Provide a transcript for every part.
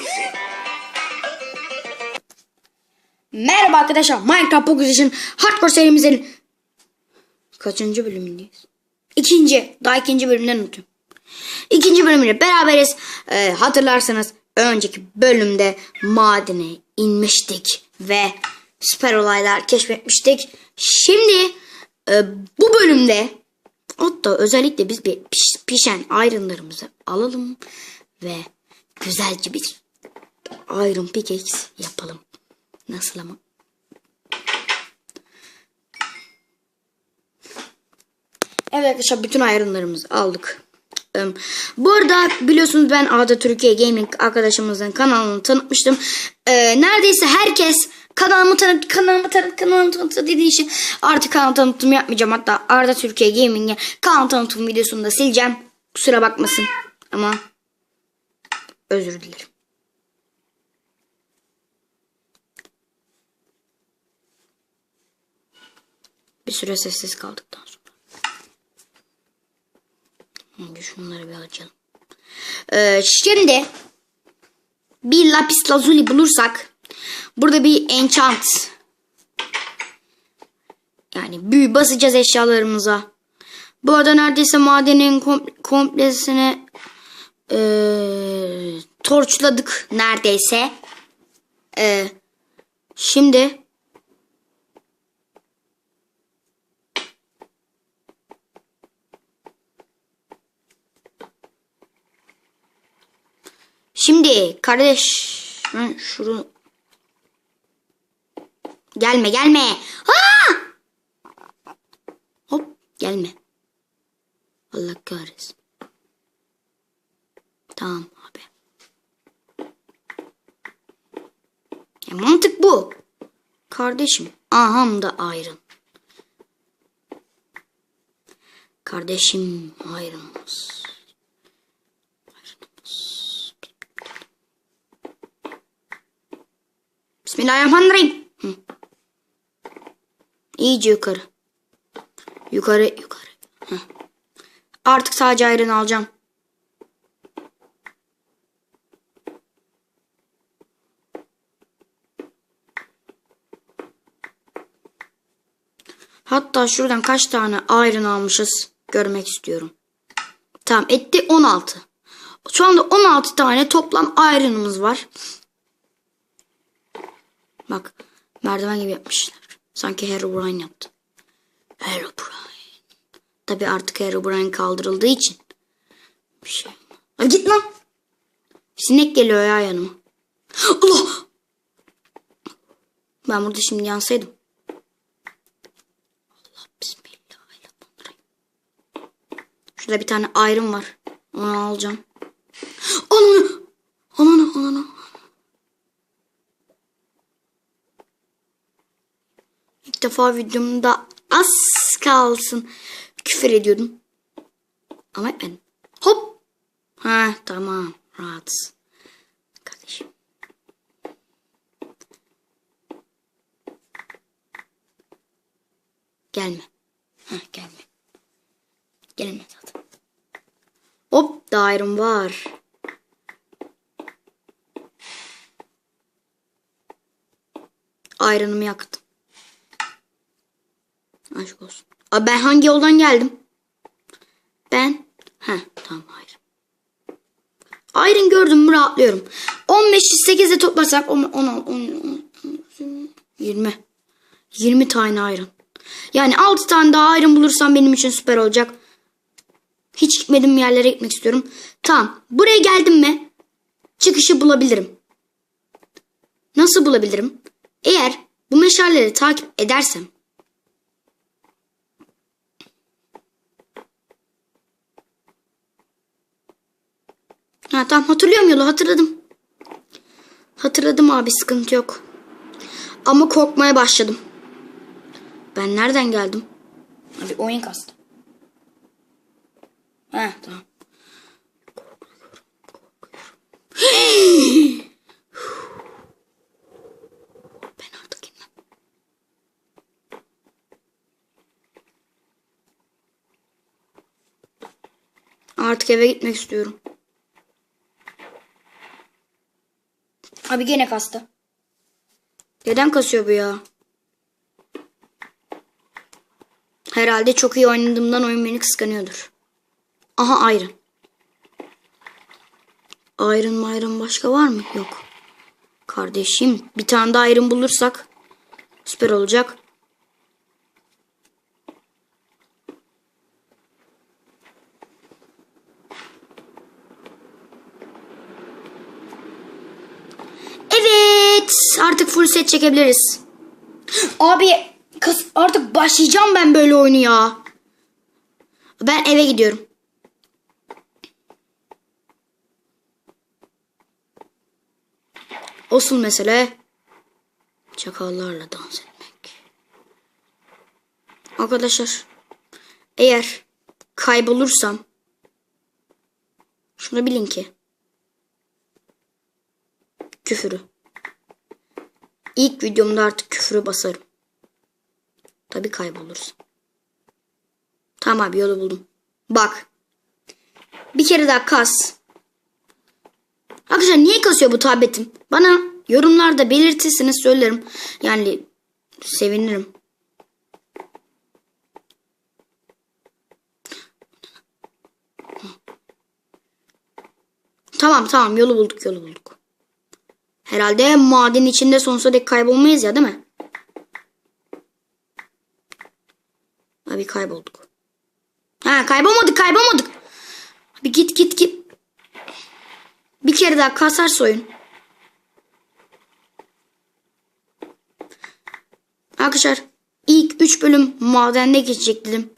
Poison. Merhaba arkadaşlar Minecraft Pocket Hardcore serimizin kaçıncı bölümündeyiz? İkinci. Daha ikinci bölümden unutuyorum. İkinci bölümüyle beraberiz. Ee, hatırlarsanız önceki bölümde madene inmiştik ve süper olaylar keşfetmiştik. Şimdi e, bu bölümde hatta özellikle biz bir piş- pişen ayrınlarımızı alalım ve güzelce bir Iron Pickaxe yapalım. Nasıl ama? Evet arkadaşlar bütün ayrımlarımızı aldık. Bu arada biliyorsunuz ben Ada Türkiye Gaming arkadaşımızın kanalını tanıtmıştım. Ee, neredeyse herkes kanalımı tanıt, kanalımı tanıt, kanalımı tanıt dediği için artık kanal tanıtımı yapmayacağım. Hatta Arda Türkiye Gaming'e kanal tanıtım videosunu da sileceğim. Kusura bakmasın ama özür dilerim. Bir süre sessiz kaldıktan sonra. Önce şunları bir açalım. Ee, şimdi bir lapis lazuli bulursak burada bir enchant yani büyü basacağız eşyalarımıza. Bu arada neredeyse madenin kom- komplesini ee, torçladık neredeyse. Ee, şimdi Şimdi kardeş ben şunu gelme gelme. Ha! Hop gelme. Allah kahretsin. Tamam abi. Ya mantık bu. Kardeşim aham da ayrın. Kardeşim ayrılmaz. Bismillahirrahmanirrahim. Hı. İyice yukarı. Yukarı yukarı. Hı. Artık sadece ayran alacağım. Hatta şuradan kaç tane ayran almışız görmek istiyorum. Tamam etti 16. Şu anda 16 tane toplam ayranımız var. Bak merdiven gibi yapmışlar. Sanki Herobrine yaptı. Herobrine. Tabi artık Herobrine kaldırıldığı için. Bir şey. Ay git lan. Sinek geliyor ya yanıma. Allah. Ben burada şimdi yansaydım. Allah bismillahirrahmanirrahim. Şurada bir tane ayrım var. Onu alacağım. Ananı. Ananı ananı. İlk defa videomda az kalsın küfür ediyordum. Ama ben hop. Ha tamam rahat. Kardeşim. Gelme. Ha gelme. Gelme zaten. Hop dairem var. Ayranımı yaktım. Aşk olsun. Abi ben hangi yoldan geldim? Ben? Ha tamam hayır. Ayrın gördüm mü rahatlıyorum. 15 8'e toplasak 10, 10, 10, 10, 20. 20 tane ayrın. Yani 6 tane daha ayrın bulursam benim için süper olacak. Hiç gitmediğim yerlere gitmek istiyorum. Tamam. Buraya geldim mi? Çıkışı bulabilirim. Nasıl bulabilirim? Eğer bu meşaleleri takip edersem Ha tamam hatırlıyorum yolu hatırladım. Hatırladım abi sıkıntı yok. Ama korkmaya başladım. Ben nereden geldim? Abi oyun kastı. Ha tamam. Korkuyorum, korkuyorum. ben artık inmem. Artık eve gitmek istiyorum. Abi gene kastı. Neden kasıyor bu ya? Herhalde çok iyi oynadığımdan oyun beni kıskanıyordur. Aha Iron. Iron Iron başka var mı? Yok. Kardeşim bir tane daha Iron bulursak süper olacak. Evet artık full set çekebiliriz. Abi kas- artık başlayacağım ben böyle oyunu ya. Ben eve gidiyorum. Asıl mesele çakallarla dans etmek. Arkadaşlar eğer kaybolursam şunu bilin ki küfürü. İlk videomda artık küfürü basarım. Tabi kaybolursam. Tamam yolu buldum. Bak. Bir kere daha kas. Arkadaşlar niye kasıyor bu tabletim? Bana yorumlarda belirtirseniz söylerim. Yani sevinirim. Tamam tamam yolu bulduk yolu bulduk. Herhalde maden içinde sonsuza dek kaybolmayız ya değil mi? Abi kaybolduk. Ha kaybolmadık kaybolmadık. Abi git git git. Bir kere daha kasar oyun. Arkadaşlar ilk 3 bölüm madende geçecek dedim.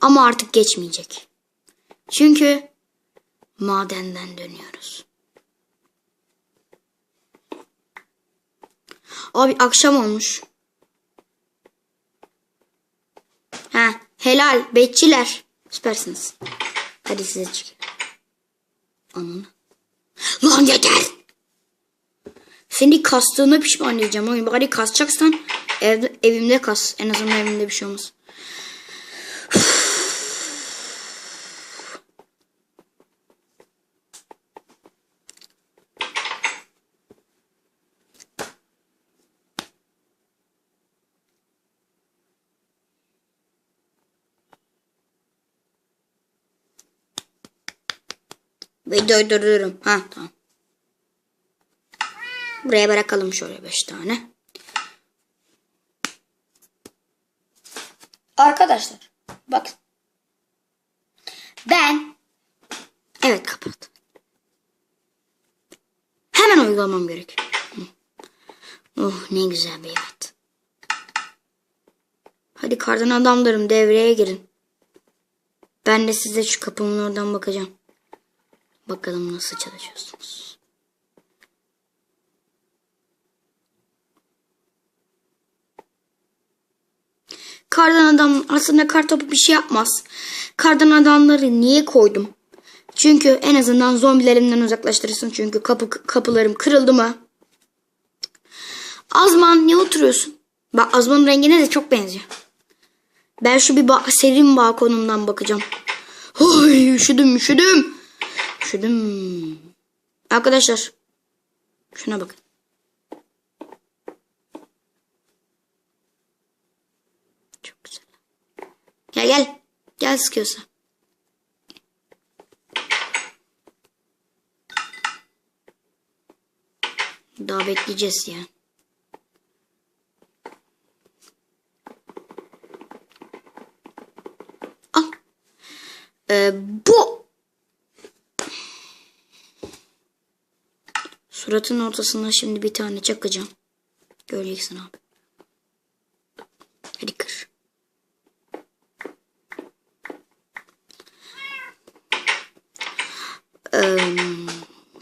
Ama artık geçmeyecek. Çünkü madenden dönüyoruz. Abi akşam olmuş. Ha, helal bekçiler. Süpersiniz. Hadi size çık. Ananı. Lan yeter. Seni kastığına pişman diyeceğim. Bari kasacaksan evde, evimde kas. En azından evimde bir şey olmaz. Videoyu durdururum. Ha tamam. Buraya bırakalım şöyle 5 tane. Arkadaşlar bak. Ben evet kapat. Hemen uygulamam gerek. Oh ne güzel bir hayat. Hadi kardan adamlarım devreye girin. Ben de size şu kapımın oradan bakacağım. Bakalım nasıl çalışıyorsunuz. Kardan adam aslında kar bir şey yapmaz. Kardan adamları niye koydum? Çünkü en azından zombilerimden uzaklaştırırsın. Çünkü kapı, kapılarım kırıldı mı? Azman niye oturuyorsun? Bak Azman'ın rengine de çok benziyor. Ben şu bir ba- serin balkonumdan bakacağım. Oy üşüdüm üşüdüm. Üşüdüm. Arkadaşlar. Şuna bakın. Çok güzel. Gel gel. Gel sıkıyorsa. Daha bekleyeceğiz ya. Al. Ee, bu Suratın ortasına şimdi bir tane çakacağım. Göreceksin abi. Hadi kır. Ee,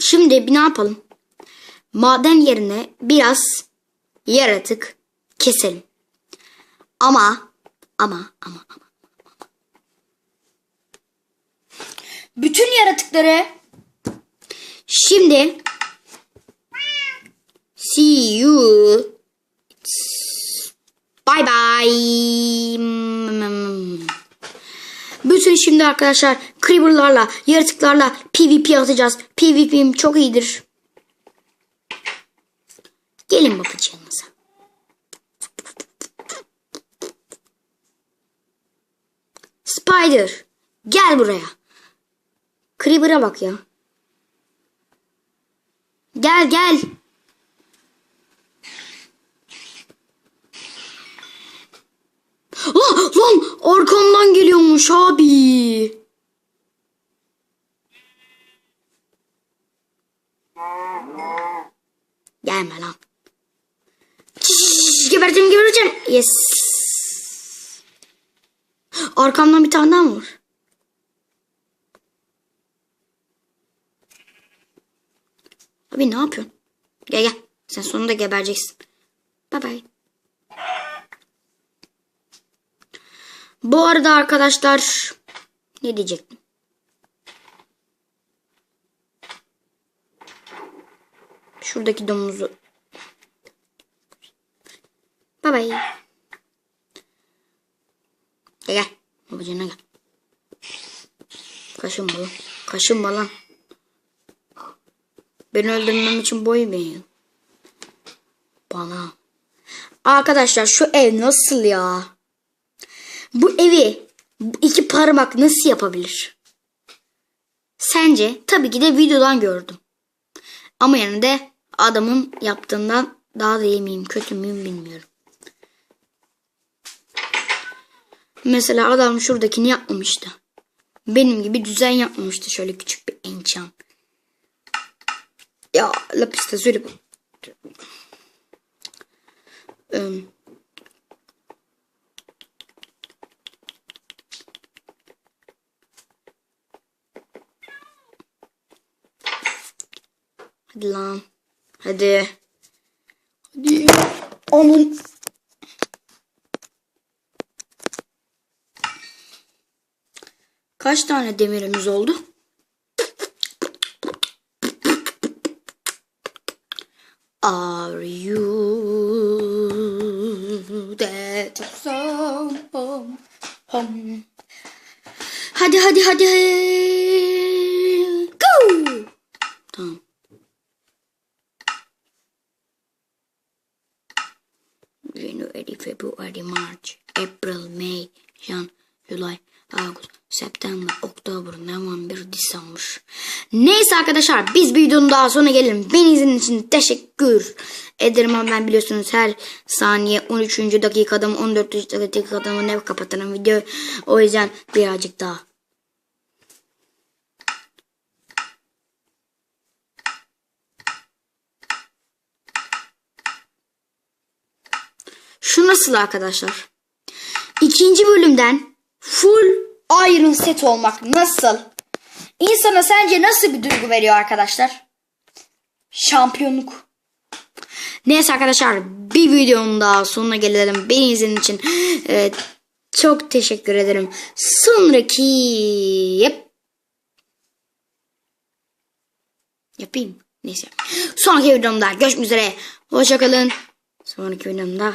şimdi bir ne yapalım? Maden yerine biraz yaratık keselim. Ama ama ama ama. Bütün yaratıkları şimdi See you. Bye bye. Bütün şimdi arkadaşlar creeper'larla, yaratıklarla PvP atacağız. PvP'm çok iyidir. Gelin babacığınıza. Spider. Gel buraya. Creeper'a bak ya. Gel gel. Ah, lan arkamdan geliyormuş abi. Gelme lan. Şşş, geberteceğim geberteceğim. Yes. Arkamdan bir tane daha var? Abi ne yapıyorsun? Gel gel. Sen sonunda gebereceksin. Bye bye. Bu arada arkadaşlar ne diyecektim? Şuradaki domuzu. Bye bye. Gel gel. Babacığına gel. Kaşınma lan. Kaşınma lan. Beni öldürmem için boy mu eğiyorsun? Bana. Arkadaşlar şu ev nasıl ya? Bu evi iki parmak nasıl yapabilir? Sence? Tabii ki de videodan gördüm. Ama yine de adamın yaptığından daha da iyi miyim, kötü müyüm bilmiyorum. Mesela adam şuradakini yapmamıştı. Benim gibi düzen yapmamıştı. Şöyle küçük bir enchant. Ya lapis lazuli bu. Em, Hadi lan. Hadi. Hadi. Onun. Kaç tane demirimiz oldu? Are you? Hum, hum. Hadi hadi hadi. February, March, April, May, June, July, August, September, Oktober, November, December. Neyse arkadaşlar biz bir videonun daha sonuna gelelim. Beni izlediğiniz için teşekkür ederim ama ben biliyorsunuz her saniye 13. dakikada mı 14. dakikada mı ne kapatırım video. O yüzden birazcık daha. Şu nasıl arkadaşlar? İkinci bölümden full Iron set olmak nasıl? İnsana sence nasıl bir duygu veriyor arkadaşlar? Şampiyonluk. Neyse arkadaşlar bir videonun daha sonuna gelelim. Beni izlediğiniz için e, çok teşekkür ederim. Sonraki yap. Yapayım. Neyse. Sonraki videomda görüşmek üzere. Hoşçakalın. Sonraki videomda